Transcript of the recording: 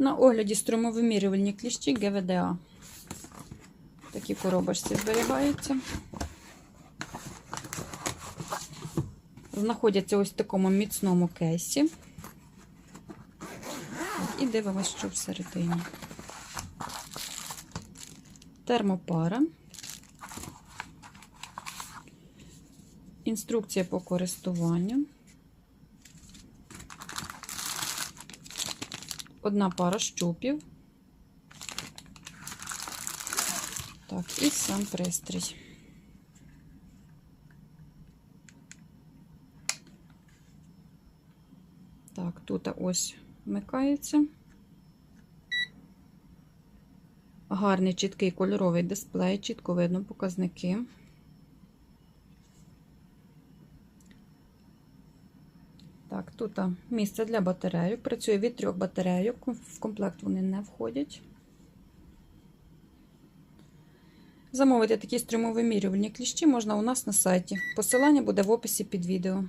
На огляді струмовимірювальні кліщі ГВДА. Такі коробочці зберігаються. Знаходяться ось в такому міцному кейсі. І дивимося, що всередині. Термопара. Інструкція по користуванню. Одна пара щупів. Так, і сам пристрій. Так, тут ось вмикається. Гарний чіткий кольоровий дисплей, чітко видно показники. Так, тут місце для батарейок. Працює від трьох батарейок. В комплект вони не входять. Замовити такі струмовимірювальні кліщі можна у нас на сайті. Посилання буде в описі під відео.